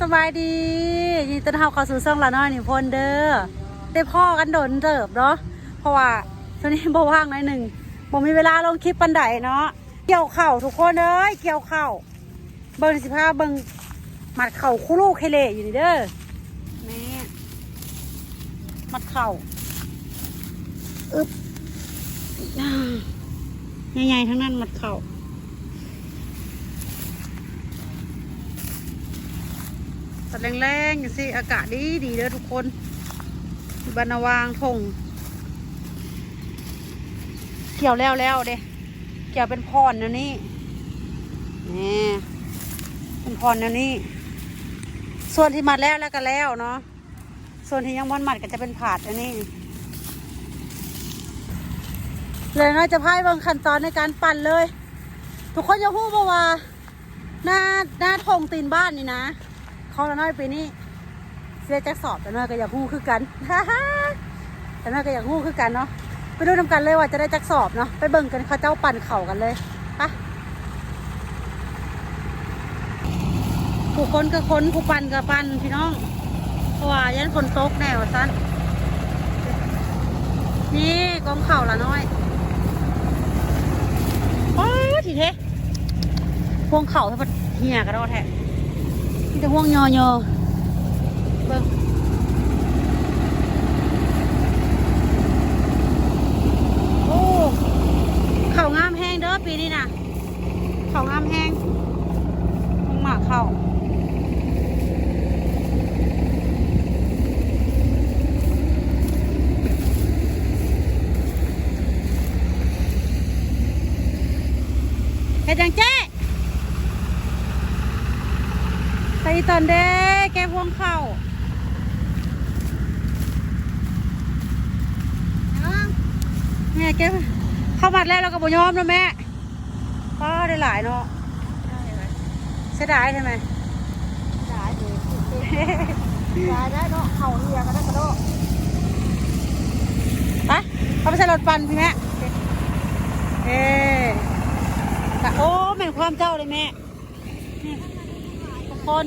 สบายดียินดีต้อนรับเข้าสู่ช่องละน้อยนิพนธ์เด้อได้พ่อกันโดนเติบเนาะเพราะว่าช่วงนี้บ่ว่างหน่อยหนึ่งบ่มีเวลาลงคลิปปันไดเนาะเกี่ยวเข่าทุกคนเอ้ยเกี่ยวเข่าเบิ่งสิพาเบิ่งมัดเข่าคู่ลูกเคเลอยู่นี่เด้อนี่มัดเข่าอึ๊บใหญ่ๆทั้งนั้นมัดเข่า ดแรงๆอย่างสิอากาศดีดีเด้อทุกคนบานาวางทงเกี่ยวแล้วแล้วเด้เกี่ยวเป็นพรนะนี่นี่เป็นพรนะนี่ส่วนที่มัดแล้วแล้วก็แล้วเนาะส่วนที่ยังมันมัดก็จะเป็นผาดอันนี้เลยน้อยจะพายบางขั้นตอนในการปั่นเลย ทุกคนจะพูดว่าหน้าหน้าทงตีนบ้านนี่นะ เขาละน้อยปีนี้เสียจักสอบแต่น้อยก็อยากหู้คือกันแต่น้อยก็อยากหู้คือกันเนาะไปดูนำกันเลยว่าจะได้จักสอบเนาะไปเบิ่งกันเขาเจ้าปั่นเข่ากันเลยไปะผู้คนก็คนผู้ปั่นก็ปั่นพี่น้องเพราะว่ายันฝนตกแน่ว่าสั้นนี่กองเข่าละน้อยโอ้ทีเทพวงเข่าถ้ามันเหี่ยกระโดดแท้ มีแต่ห่วงยอยอเบิ่งโอ้เขางามแห้งเด้อปีนี้นะเขางามแห้งมึงหมากเขาเฮ็ดจังเจ๊ ไป ตอนเด้แกพวงเข้าแม่แกเข้ามัดแล้วเราก็บ่ยอมนะแม่ป้าได้หลายเนาะเสียดายใช่ไหมได้เลยได้ได้เนาะเข่าเรียก็ได้กระโดดไปเอาไปใส่รถปั่นพี่แม่เอ๊โอ้แม่นความเจ้าเลยแม่ทุกคน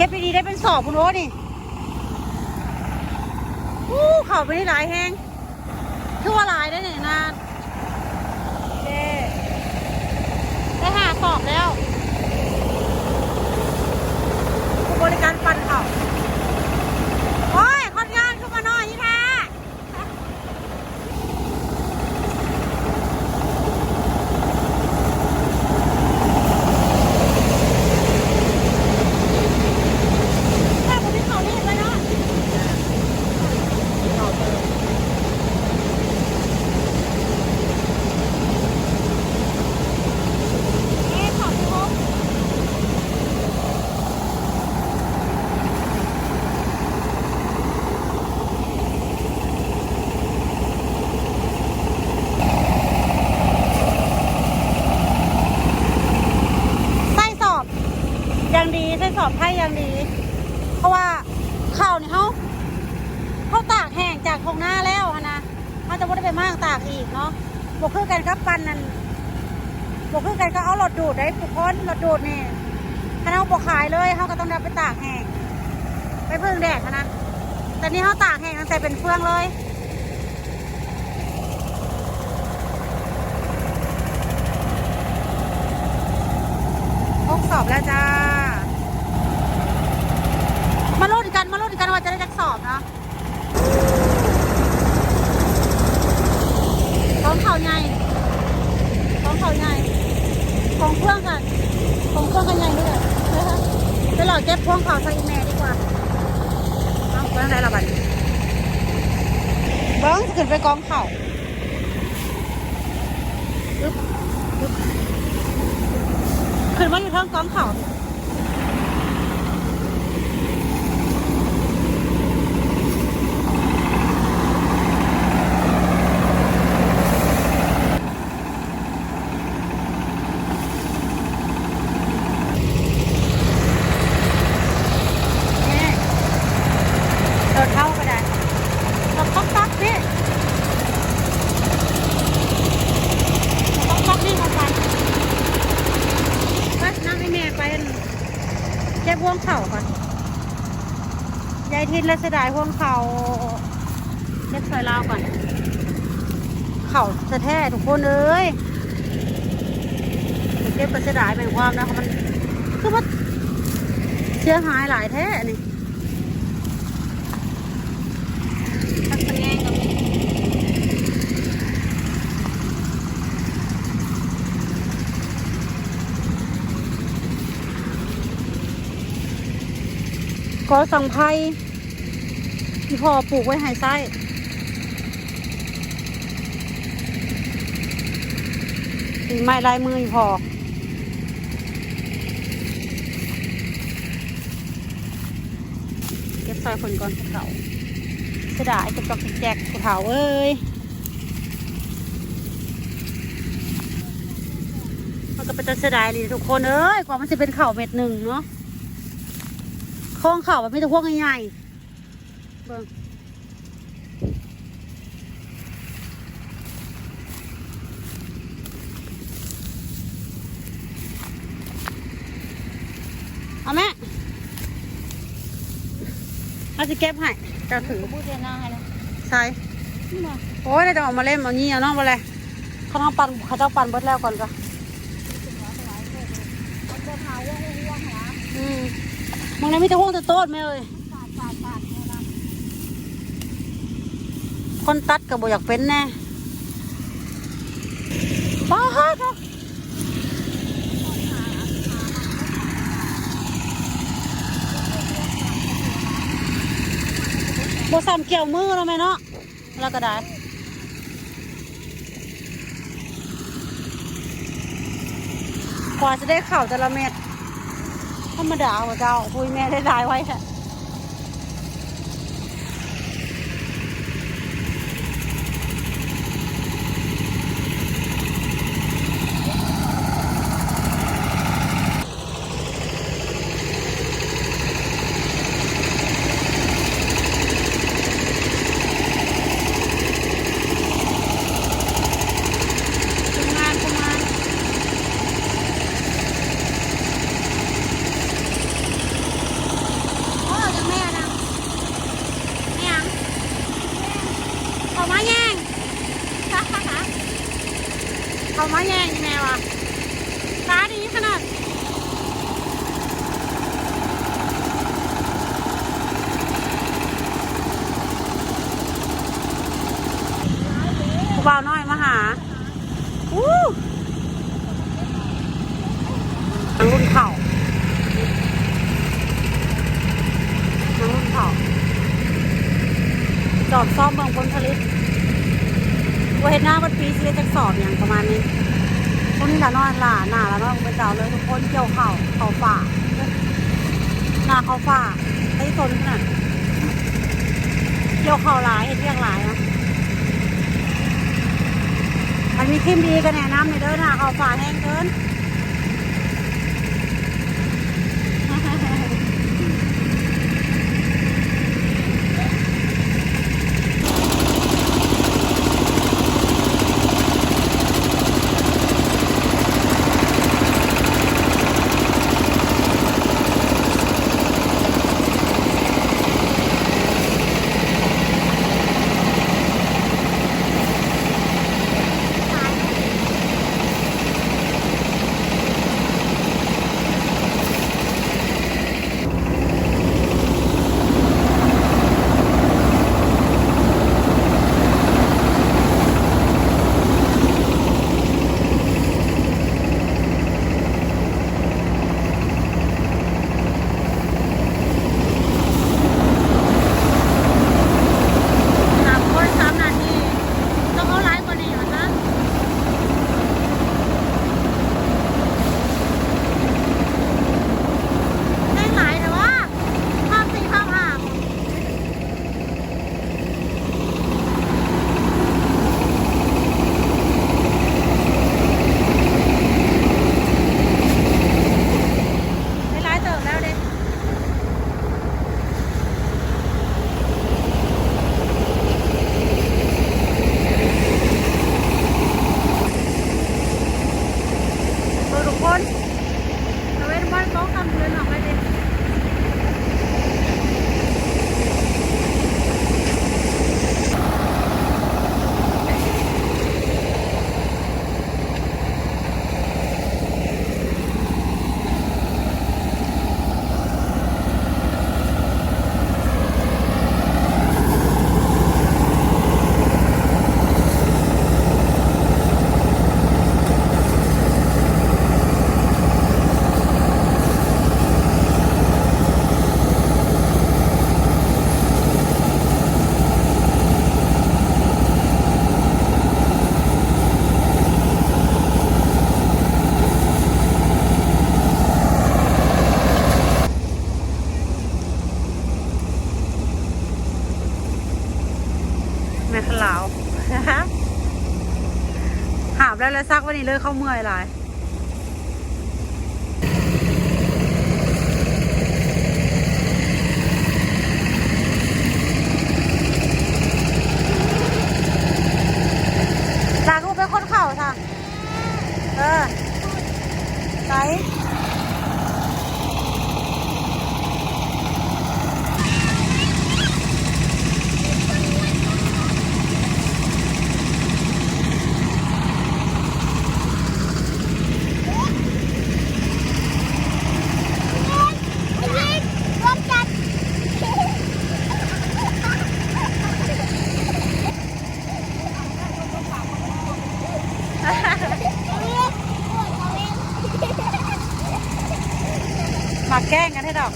ก็บไปดีได้เป็นสอบคุณโอ้นี่อู้เข่าไปได้หลายแห้งคือว่าหลายได้เนี่ยนานเด้ได้หาสอบแล้วผู้บริการปันเข่าโอ้ย คนงานขึ้นมาหน่อยนี่ค่ะแม่ผมมีเขานี่เลยเนาะ เอ๊ะขอบคุณครับไส้สอบอย่างดีไส้สอบไทยอย่างดี เพราะว่าข้าวนี่เขาเขาตากแห้งจากทงหน้าแล้วหั้นนะเขาจะไม่ได้ไปมากตากอีกเนาะบวกคือกันกับปันนั่น บอกคือกันก็เอารถดูดได้ทุกคนรถดูดนี่ถ้าเราบอกขายเลยเขาก็ต้องได้ไปตากแห้ง ไปพึ่งแดดนนะแต่นี่เขาตากแห้งตั้งแต่เป็นเฟืองเลยพกสอบแล้วจ้า มาลุ้นกันมาลุ้นกันว่าจะได้จักสอบเนาะของเขาใหญ่ของเขาใหญ่ของเครื่องกันของเครื่องกันใหญ่ด้วยนะคะเดี๋ยวเราเก็บพวงเขาใส่แม่ดีกว่า ทางไหนละบัดนี้เบิ้งขึ้นไปกองเข่าขึ้นมาอยู่เทิงกองเข่านี่โดดเข้าก็ได้โดดต๊อกต๊อกพี่โดดต๊อกต๊อกนี่เข้าไป น และเสียดายพวกเขาเล็กซอยลาวก่อน เข่าแท้ๆทุกคนเอ้ยเก็บก็เสียดายเป็นความนะมันคือว่าเสียหายหลายแท้นี่ทักษะแง่งกับก็สังไพร ที่พ่อปลูกไว้ใหายไส้ฝีไม้ลายมืออีพอเก็บซอยคนก่อนภูเขาเสดายก็บดอกแจกภูเขาเอ้ยมันก็เป็นตัวเสดายเลยทุกคนเอ้ยกว่ามันจะเป็นเข่าเม็ดหนึ่งเนาะโค้งเข่าแบบไม่ต้องพวกง่ายๆ เบิ่งเอาแม่เอาสิเก็บให้จะถือพูดเจน่าให้นะใช่นี่มาโอ้ยได้จะออกมาเล่นเอางี้เอาน้องมาเลยเขาต้องปั่นเขาต้องปั่นเบิดแล้วก่อนก็ถึงแล้วสลายเลยมันจะพาว่างว่างหรออืมมึงเลยไม่จะห่วงจะโต๊ดไหมเอ่ย ปาดปาดปาดเนี่ยนะ คนตัดกับบอยากเป็นแน่ป้าฮัทบซ้ำเกี่ยวมือแล้วไหมเนาะแล้วก็ได้กว่าจะได้ข่าวแต่ละเม็ดธรรมดาหัวเจ้าคุยแม่ได้ได้ไว้แค่ำงานทำงาน โอ้ยังแม่นะไม่ยังเขามาแย่งค่ะค่ะค่ะเขามาแย่งแม่วะตาดีขนาดผู้บ่าวน้อยมาหาอู้ทางรุ่นเข่า น้ำรุ่นเผาจ อบซ่อมเมืองผลผลิตว่าเห็นหน้าวันปีสิเลยจะสอบอย่างประมาณนี้พวกนี้ละนอยหล่าหน้าละนอยเป็นเจ้าเลยทุกคนเกี่ยวเข่าเข่าฝ่าหน้าเข่าฝ่าไอ้ตนนาดเกี่ยวเข่าหลายเห็นเรียกหลายนะมันมีครีมดีกันแนะนำในเด้อหน้าเข่าฝ่าแห้งเกิน เลยเข้าเมื่อยหลาย ตากูเป็นคนเข่าค่ะ เออไหนมาแกล้งกัน ให้ดอก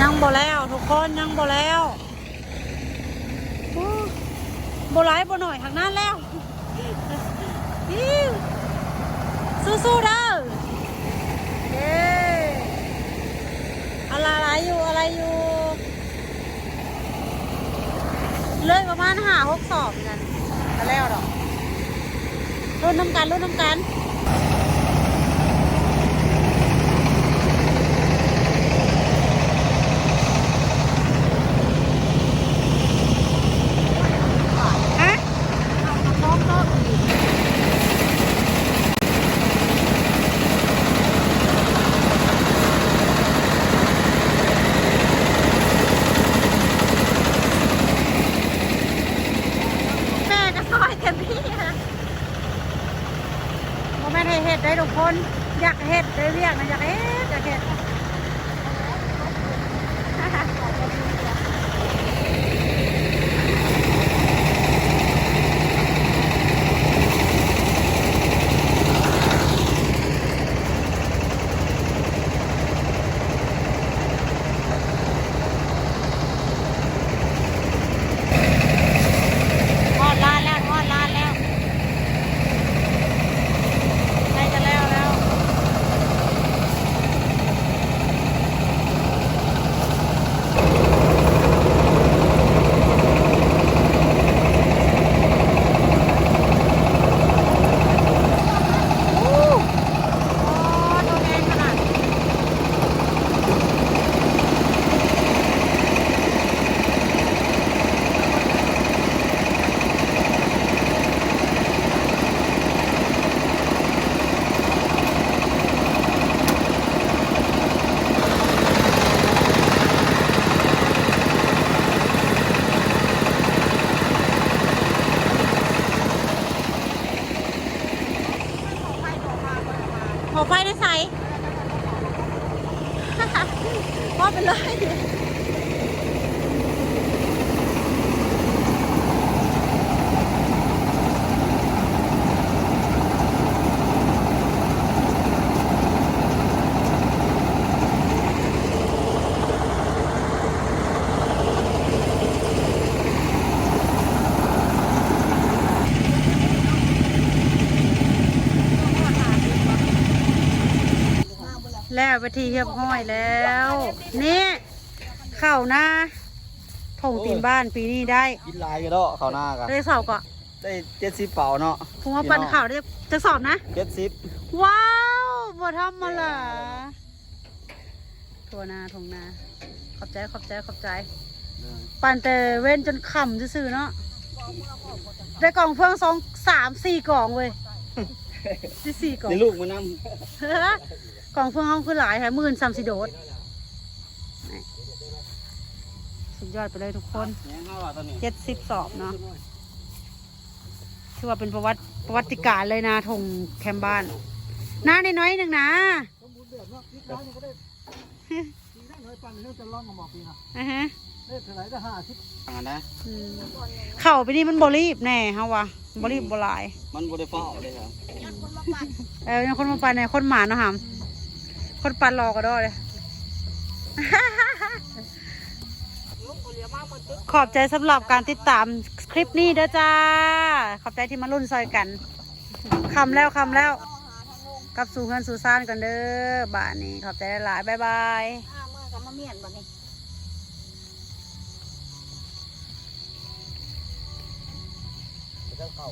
ยังบ่แล้ว ทุกคนยังบ่แล้ว บร้ายบ่หน่อยทางนั้นแล้วสู้ๆเด้อเย้อะไรอะไรอยู่อะไรอยู่ เลยประมาณห้าหกสอบนั่นก็แล้วดอกรุ่นน้ำกันรุ่นน้ำกัน ไปทีเรียบห้อยแล้ว นี่เข้าหน้าถงตีนบ้านปีนี้ได้กินลายกันเนาะเขาวหน้ากันได้สอบก่อนได้เจ็ดสิบเป่าเนาะผมว่าปันข่าวได้จะสอบนะเจ็ดสิบว้าวบ่ทำมาละตัวนาทงนา ขอบใจขอบใจขอบใจปันแต่เว้นจนขำซื่อๆเนาะได้กล่องเฟืองสองสามสี่กล่องเว้ยที่สี่กล่องในลูกมันน กล่องเฟืองห้องคือหลายแถมหมื่นสามสิโดดนี่สุดยอดไปเลยทุกคนำเนี่ยห้าบาทตอนนี้เจ็ดสิบสอบเนาะถือว่าเป็นประวัติประวัติการเลยนะทงแคมป์บ้านหน้าน้อยๆหนึ่งนะอ่าฮะอ่านะอืมเข่าไปนี่มันบรีบแน่ฮะวะบรีบบหลาย มันบริฟ้าเลยครับเออยังคนมาไปในคนหมาเนาะหาม คนปันรอก็ได้เลยขอบใจสำหรับการติดตามคลิปนี้เด้อจ้า ขอบใจที่มารุ่นซอยกันคำแล้วคำแล้วกลับสู่เงินสู่ซ่านกันเด้อบ้านนี้ขอบใจหลายบายบายอ้าเมื่อกับมาเมียนบ่นี่เจ้าเก่า